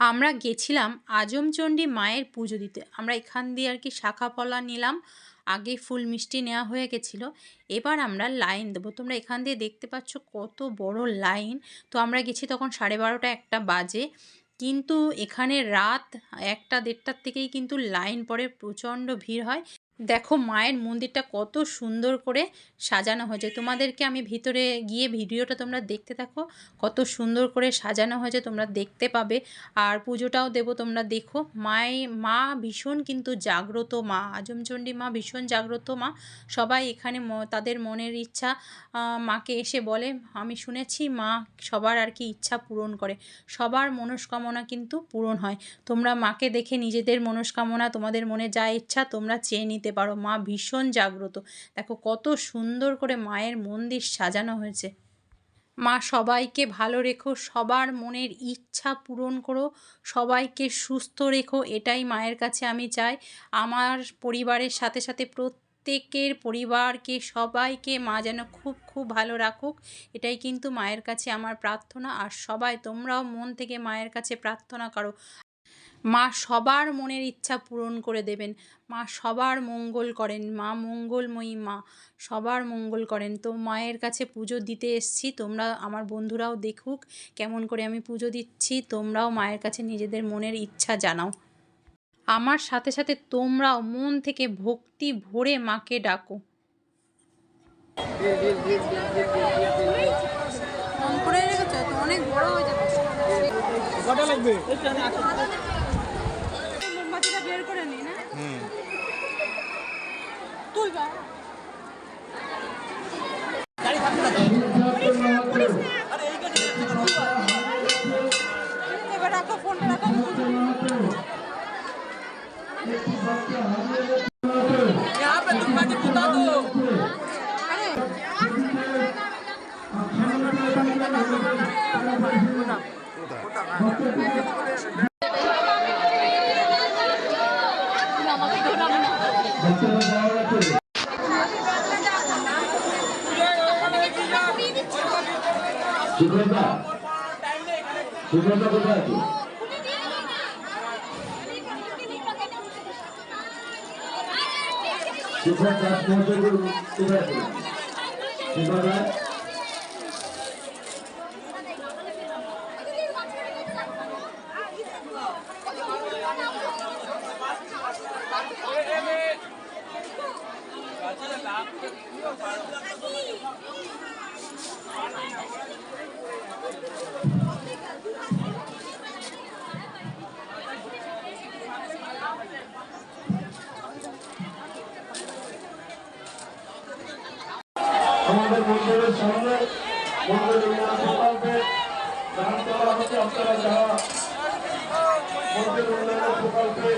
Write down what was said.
আমরা গেছিলাম আজমচণ্ডী মায়ের পুজো দিতে। আমরা এখান দিয়ে আর কি শাখা পলা নিলাম, আগে ফুল মিষ্টি নেওয়া হয়ে গেছিল। এবার আমরা লাইন দেবো। তোমরা এখান দিয়ে দেখতে পাচ্ছ কত বড় লাইন। তো আমরা গেছি তখন সাড়ে বারোটা একটা বাজে। কিন্তু এখানে রাত একটা দেড়টার থেকেই কিন্তু লাইন পরে প্রচণ্ড ভিড় হয়। দেখো মায়ের মন্দিরটা কত সুন্দর করে সাজানো হয়েছে। তোমাদেরকে আমি ভিতরে গিয়ে ভিডিওটা তোমরা দেখতে থাকো। কত সুন্দর করে সাজানো হয়েছে, তোমরা দেখতে পাবে। আর পুজোটাও দেবো, তোমরা দেখো। মায়ে, মা ভীষণ কিন্তু জাগ্রত মা আজমচণ্ডী মা ভীষণ জাগ্রত মা। সবাই এখানে তাদের মনের ইচ্ছা মাকে এসে বলে, আমি শুনেছি মা সবার আর কি ইচ্ছা পূরণ করে। সবার মনস্কামনা কিন্তু পূরণ হয়। তোমরা মাকে দেখে নিজেদের মনস্কামনা, তোমাদের মনে যা ইচ্ছা তোমরা চেয়ে নিতে নিতে পারো। মা ভীষণ জাগ্রত। দেখো কত সুন্দর করে মায়ের মন্দির সাজানো হয়েছে। মা সবাইকে ভালো রেখো, সবার মনের ইচ্ছা পূরণ করো, সবাইকে সুস্থ রেখো, এটাই মায়ের কাছে আমি চাই। আমার পরিবারের সাথে সাথে প্রত্যেকের পরিবারকে, সবাইকে মা যেন খুব খুব ভালো রাখুক, এটাই কিন্তু মায়ের কাছে আমার প্রার্থনা। আর সবাই তোমরাও মন থেকে মায়ের কাছে প্রার্থনা করো। মা সবার মনের ইচ্ছা পূরণ করে দেবেন। মা সবার মঙ্গল করেন। মা মঙ্গলময়ী মা সবার মঙ্গল করেন। তো মায়ের কাছে পুজো দিতে এসছি। তোমরা আমার বন্ধুরাও দেখুক কেমন করে আমি পুজো দিচ্ছি। তোমরাও মায়ের কাছে নিজেদের মনের ইচ্ছা জানাও। আমার সাথে সাথে তোমরাও মন থেকে ভক্তি ভরে মাকে ডাকো। অনেক বড় হয়ে যাবে। यहाँ पे तुम बाटी बुता दो সুব্রতা সুব্রতা কোথায় আছে? সুব্রতা কোথায় আছে? সুব্রতা আমাদের মন্দিরের সামনে মন্দির উন্নয়ন প্রকল্পে দান করা হচ্ছে। আপনারা যারা মন্দির উন্নয়ন প্রকল্পে